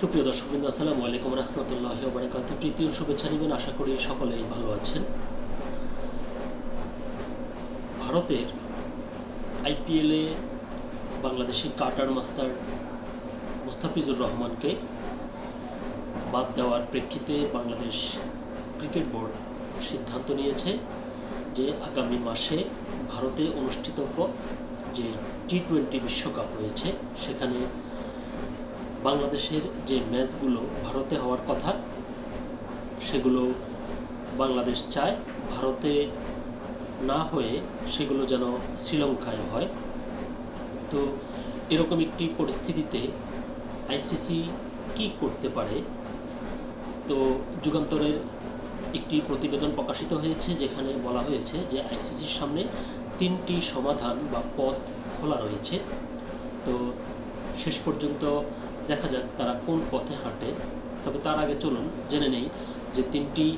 সুপ্রিয় দর্শকবৃন্দ, আসসালামু আলাইকুম রহমতুল্লাহ বারাকাত ও শুভেচ্ছা নেবেন, আশা করি সকলেই ভালো আছেন। ভারতের আইপিএলে বাংলাদেশি কাটার মাস্টার মুস্তাফিজুর রহমানকে বাদ দেওয়ার প্রেক্ষিতে বাংলাদেশ ক্রিকেট বোর্ড সিদ্ধান্ত নিয়েছে যে আগামী মাসে ভারতে অনুষ্ঠিতব্য যে টি টোয়েন্টি বিশ্বকাপ রয়েছে, সেখানে বাংলাদেশের যে ম্যাচগুলো ভারতে হওয়ার কথা, সেগুলো বাংলাদেশ চায়। ভারতে না হয়ে সেগুলো যেন শ্রীলঙ্কায় হয়। তো এরকম একটি পরিস্থিতিতে আইসিসি কি করতে পারে? তো যুগান্তরের একটি প্রতিবেদন প্রকাশিত হয়েছে, যেখানে বলা হয়েছে যে আইসিসির সামনে তিনটি সমাধান বা পথ খোলা রয়েছে। তো শেষ পর্যন্ত দেখা যাক তারা কোন পথে হাঁটে। তবে তার আগে চলুন জেনে নেই যে তিনটি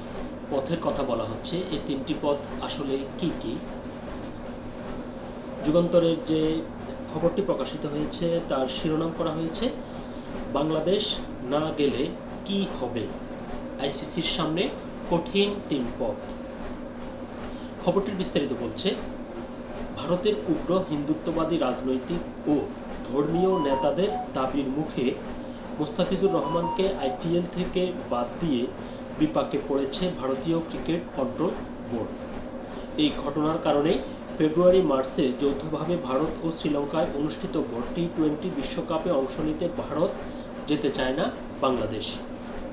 পথের কথা বলা হচ্ছে। এই তিনটি পথ আসলে কি কি? যুগান্তরের যে খবরটি প্রকাশিত হয়েছে, তার শিরোনাম করা হয়েছে, বাংলাদেশ না গেলে কি হবে? আইসিসির সামনে কঠিন তিন পথ। খবরটির বিস্তারিত বলছে, ভারতের উগ্র হিন্দুত্ববাদী রাজনৈতিক ও ধর্মীয় নেতাদের দাবির মুখে মুস্তাফিজুর রহমানকে আইপিএল থেকে বাদ দিয়ে বিপাকে পড়েছে ভারতীয় ক্রিকেট কন্ট্রোল বোর্ড। এই ঘটনার কারণে ফেব্রুয়ারি মার্চে যৌথভাবে ভারত ও শ্রীলঙ্কায় অনুষ্ঠিত টি টোয়েন্টি বিশ্বকাপে অংশ নিতে ভারত যেতে চায় না বাংলাদেশ।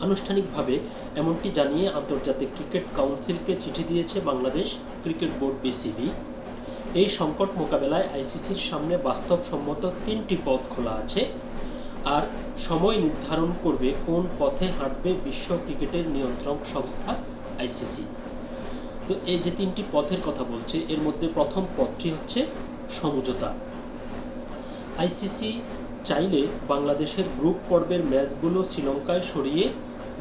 আনুষ্ঠানিকভাবে এমনটি জানিয়ে আন্তর্জাতিক ক্রিকেট কাউন্সিলকে চিঠি দিয়েছে বাংলাদেশ ক্রিকেট বোর্ড বিসিবি। এই সংকট মোকাবেলায় আইসিসির সামনে বাস্তবসম্মত তিনটি পথ খোলা আছে। আর সময় নির্ধারণ করবে কোন পথে হাঁটবে বিশ্ব ক্রিকেটের নিয়ন্ত্রক সংস্থা আইসিসি। তো এই যে তিনটি পথের কথা বলছে, এর মধ্যে প্রথম পথটি হচ্ছে সমঝোতা। আইসিসি চাইলে বাংলাদেশের গ্রুপ পর্বের ম্যাচগুলো শ্রীলঙ্কায় সরিয়ে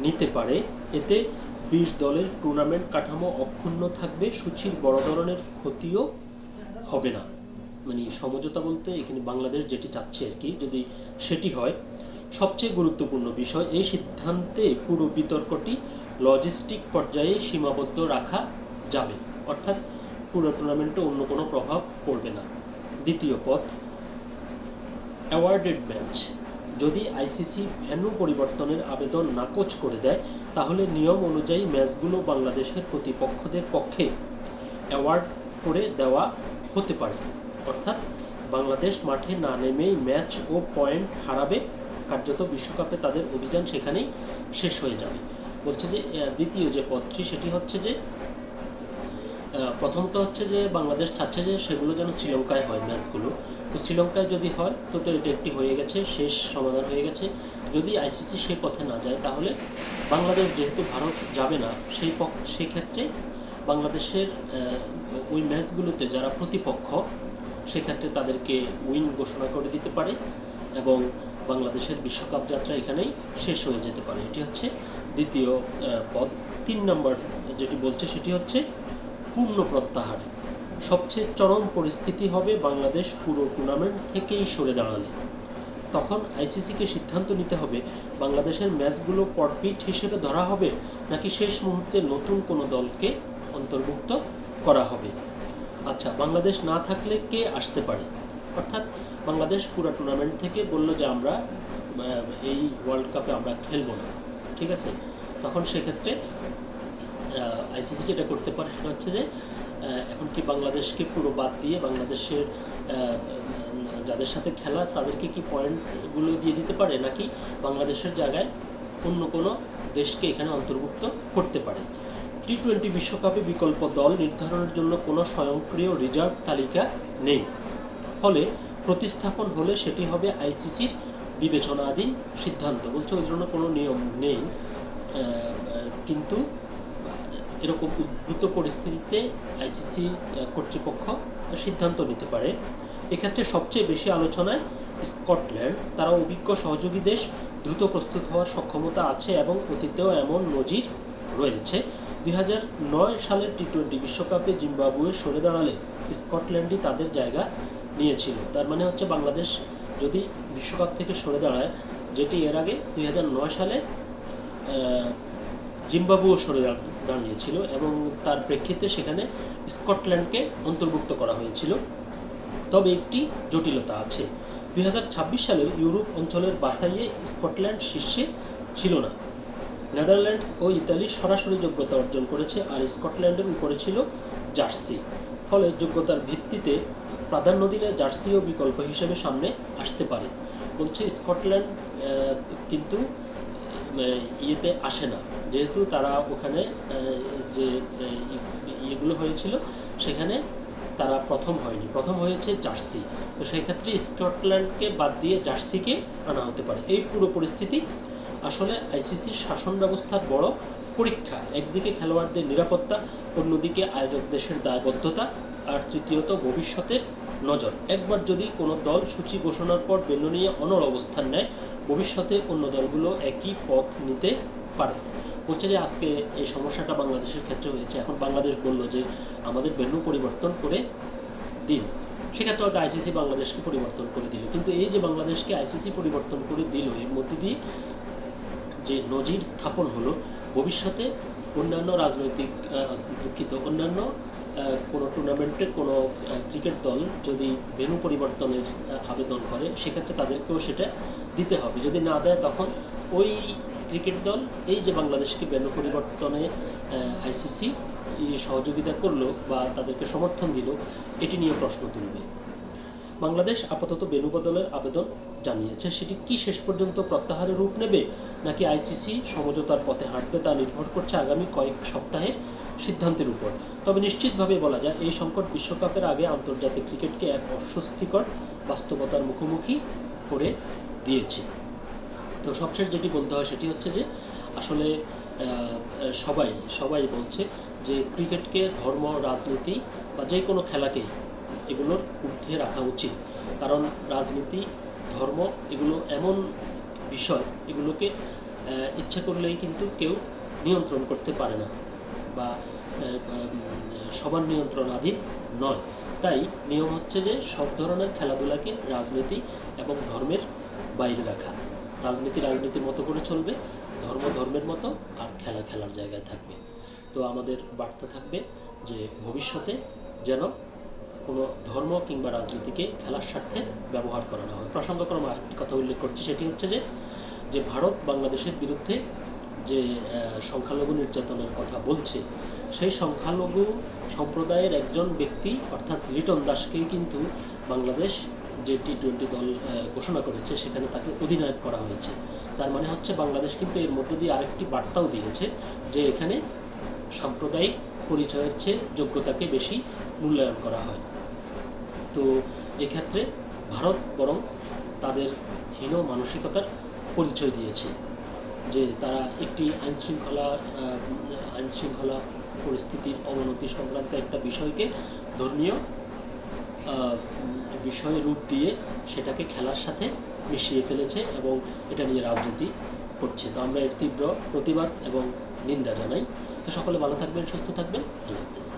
নিতে পারে। এতে বিশ দলের টুর্নামেন্ট কাঠামো অক্ষুণ্ণ থাকবে, সূচির বড় ধরনের ক্ষতিও হবে না। মানে সমঝোতা বলতে এখানে বাংলাদেশ যেটি চাচ্ছে আর কি, যদি সেটি হয়, সবচেয়ে গুরুত্বপূর্ণ বিষয় এই সিদ্ধান্তে পুরো বিতর্কটি লজিস্টিক পর্যায়ে সীমাবদ্ধ রাখা যাবে। অর্থাৎ পুরো টুর্নামেন্টে অন্য কোনো প্রভাব পড়বে না। দ্বিতীয় পথ অ্যাওয়ার্ডেড ম্যাচ যদি আইসিসি ভেন্যু পরিবর্তনের আবেদন নাকচ করে দেয়, তাহলে নিয়ম অনুযায়ী ম্যাচগুলো বাংলাদেশের প্রতিপক্ষদের পক্ষে অ্যাওয়ার্ড করে দেওয়া হতে পারে। অর্থাৎ বাংলাদেশ মাঠে না নেমেই ম্যাচ ও পয়েন্ট হারাবে, কার্যত বিশ্বকাপে তাদের অভিযান সেখানেই শেষ হয়ে যাবে। বলছে যে দ্বিতীয় যে পথটি সেটি হচ্ছে যে প্রথমত হচ্ছে যে, বাংলাদেশ চাচ্ছে যে, সেগুলো যেন শ্রীলঙ্কায় হয় ম্যাচগুলো। তো শ্রীলঙ্কায় যদি হয়, তো তো এটা একটি হয়ে গেছে, শেষ সমাধান হয়ে গেছে। যদি আইসিসি সেই পথে না যায়, তাহলে বাংলাদেশ যেহেতু ভারত যাবে না, সেই সেই ক্ষেত্রে বাংলাদেশের ওই ম্যাচগুলোতে যারা প্রতিপক্ষ, সেক্ষেত্রে তাদেরকে উইন ঘোষণা করে দিতে পারে এবং বাংলাদেশের বিশ্বকাপ যাত্রা এখানেই শেষ হয়ে যেতে পারে। এটি হচ্ছে দ্বিতীয় পদ। তিন নম্বর যেটি বলছে সেটি হচ্ছে পূর্ণ প্রত্যাহার। সবচেয়ে চরম পরিস্থিতি হবে বাংলাদেশ পুরো টুর্নামেন্ট থেকেই সরে দাঁড়ালে। তখন আইসিসিকে সিদ্ধান্ত নিতে হবে, বাংলাদেশের ম্যাচগুলো পরপিট হিসেবে ধরা হবে নাকি শেষ মুহূর্তে নতুন কোনো দলকে অন্তর্ভুক্ত করা হবে। আচ্ছা বাংলাদেশ না থাকলে কে আসতে পারে? অর্থাৎ বাংলাদেশ পুরো টুর্নামেন্ট থেকে বলল যে আমরা এই ওয়ার্ল্ড কাপে আমরা খেলব না। ঠিক আছে? তখন সেক্ষেত্রে আইসিসি যেটা করতে পারে সেটা হচ্ছে যে এখন কি বাংলাদেশকে পুরো বাদ দিয়ে বাংলাদেশের যাদের সাথে খেলা, তাদেরকে কি পয়েন্টগুলো দিয়ে দিতে পারে? নাকি বাংলাদেশের জায়গায় অন্য কোনো দেশকে এখানে অন্তর্ভুক্ত করতে পারে? টি টোয়েন্টি বিশ্বকাপে বিকল্প দল নির্ধারণের জন্য কোনো স্বয়ংক্রিয় রিজার্ভ তালিকা নেই। ফলে প্রতিস্থাপন হলে সেটি হবে আইসিসির বিবেচনাধীন সিদ্ধান্ত। বলছে, ওই জন্য কোনো নিয়ম নেই। কিন্তু এরকম উদ্ভূত পরিস্থিতিতে আইসিসি কর্তৃপক্ষ সিদ্ধান্ত নিতে পারে। এক্ষেত্রে সবচেয়ে বেশি আলোচনায় স্কটল্যান্ড। তারা অভিজ্ঞ সহযোগী দেশ, দ্রুত প্রস্তুত হওয়ার সক্ষমতা আছে এবং অতীতেও এমন নজির রয়েছে। দুই সালের টি টোয়েন্টি বিশ্বকাপে জিম্বাবুয়ে সরে দাঁড়ালে স্কটল্যান্ডই তাদের জায়গা নিয়েছিল। তার মানে হচ্ছে বাংলাদেশ যদি বিশ্বকাপ থেকে সরে দাঁড়ায় যেটি এর আগে দু হাজার নয় সালে আহ, জিম্বাবুও সরে দাঁড়িয়েছিল এবং তার প্রেক্ষিতে সেখানে স্কটল্যান্ডকে অন্তর্ভুক্ত করা হয়েছিল। তবে একটি জটিলতা আছে। দুই সালের ইউরোপ অঞ্চলের বাছাইয়ে স্কটল্যান্ড শীর্ষে ছিল না। নেদারল্যান্ডস ও ইতালি সরাসরি যোগ্যতা অর্জন করেছে আর স্কটল্যান্ডের উপরে ছিল জার্সি। ফলে যোগ্যতার ভিত্তিতে প্রাধান্য দিলে জার্সিও বিকল্প হিসেবে সামনে আসতে পারে, বলছে স্কটল্যান্ড কিন্তু ইয়েতে আসে না। যেহেতু তারা ওখানে যে ইয়েগুলো হয়েছিল, সেখানে তারা প্রথম হয়নি। প্রথম হয়েছে জার্সি। তো সেই ক্ষেত্রে স্কটল্যান্ডকে বাদ দিয়ে জার্সিকে আনা হতে পারে। এই পুরো পরিস্থিতি আসলে আইসিসির শাসন ব্যবস্থার বড় পরীক্ষা। একদিকে খেলোয়াড়দের নিরাপত্তা, অন্যদিকে আয়োজক দেশের দায়বদ্ধতা, আর তৃতীয়ত ভবিষ্যতের নজর। একবার যদি কোনো দল সূচি ঘোষণার পর বেনু নিয়ে অনড় অবস্থান নেয়, ভবিষ্যতে অন্য দলগুলো একই পথ নিতে পারে। বলছে যে, আজকে এই সমস্যাটা বাংলাদেশের ক্ষেত্রে হয়েছে। এখন বাংলাদেশ বলল যে, আমাদের বেনু পরিবর্তন করে দিন সেক্ষেত্রে হয়তো আইসিসি বাংলাদেশকে পরিবর্তন করে দিল। কিন্তু এই যে বাংলাদেশকে আইসিসি পরিবর্তন করে দিল, এর মধ্যে দিয়ে যে নজির স্থাপন হলো, ভবিষ্যতে অন্যান্য রাজনৈতিক দুঃখিত, অন্যান্য কোনো টুর্নামেন্টের কোনো ক্রিকেট দল যদি ভেন্যু পরিবর্তনের আবেদন করে, সেক্ষেত্রে তাদেরকেও সেটা দিতে হবে। যদি না দেয়, তখন ওই ক্রিকেট দল, এই যে বাংলাদেশকে ভেন্যু পরিবর্তনে আইসিসি সহযোগিতা করল বা তাদেরকে সমর্থন দিল, এটি নিয়ে প্রশ্ন তুলবে। বাংলাদেশ আপাতত বেনু বদলের আবেদন জানিয়েছে। সেটি কি শেষ পর্যন্ত প্রত্যাহারের রূপ নেবে, নাকি আইসিসি সমঝোতার পথে হাঁটবে তা নির্ভর করছে আগামী কয়েক সপ্তাহের সিদ্ধান্তের উপর। তবে নিশ্চিতভাবে বলা যায়, এই সংকট বিশ্বকাপের আগে আন্তর্জাতিক ক্রিকেটকে এক অস্বস্তিকর বাস্তবতার মুখোমুখি করে দিয়েছে। তো সবশেষ যেটি বলতে হয় সেটি হচ্ছে যে, আসলে সবাই সবাই বলছে যে, ক্রিকেটকে ধর্ম, রাজনীতি বা যে কোনো খেলাকেই এগুলোর ঊর্ধ্বে রাখা উচিত। কারণ রাজনীতি, ধর্ম এগুলো এমন বিষয়, এগুলোকে ইচ্ছা করলেই কিন্তু কেউ নিয়ন্ত্রণ করতে পারে না বা সবার নিয়ন্ত্রণাধীন নয়। তাই নিয়ম হচ্ছে যে সব ধরনের খেলাধুলাকে রাজনীতি এবং ধর্মের বাইরে রাখা। রাজনীতি রাজনীতির মতো করে চলবে, ধর্ম ধর্মের মতো আর খেলা খেলার জায়গায় থাকবে। তো আমাদের বার্তা থাকবে যে ভবিষ্যতে যেন কোনো ধর্ম কিংবা রাজনীতিকে খেলার স্বার্থে ব্যবহার করা না হয়। প্রসঙ্গক্রমে আরেকটি কথা উল্লেখ করছি, সেটি হচ্ছে যে যে ভারত বাংলাদেশের বিরুদ্ধে যে সংখ্যালঘু নির্যাতনের কথা বলছে, সেই সংখ্যালঘু সম্প্রদায়ের একজন ব্যক্তি, অর্থাৎ লিটন দাসকেই কিন্তু বাংলাদেশ যে টি টোয়েন্টি দল ঘোষণা করেছে, সেখানে তাকে অধিনায়ক করা হয়েছে। তার মানে হচ্ছে বাংলাদেশ কিন্তু এর মধ্য দিয়ে আরেকটি বার্তাও দিয়েছে যে, এখানে সাম্প্রদায়িক পরিচয়ের চেয়ে যোগ্যতাকে বেশি মূল্যায়ন করা হয়। তো এক্ষেত্রে ভারত বরং তাদের হীন মানসিকতার পরিচয় দিয়েছে, যে তারা একটি আইনশৃঙ্খলা আইনশৃঙ্খলা পরিস্থিতির অবনতি সংক্রান্ত একটা বিষয়কে ধর্মীয় বিষয় রূপ দিয়ে সেটাকে খেলার সাথে মিশিয়ে ফেলেছে এবং এটা নিয়ে রাজনীতি করছে। তো আমরা এর তীব্র প্রতিবাদ এবং নিন্দা জানাই। তো সকলে ভালো থাকবেন, সুস্থ থাকবেন। আল্লাহ হাফেজ।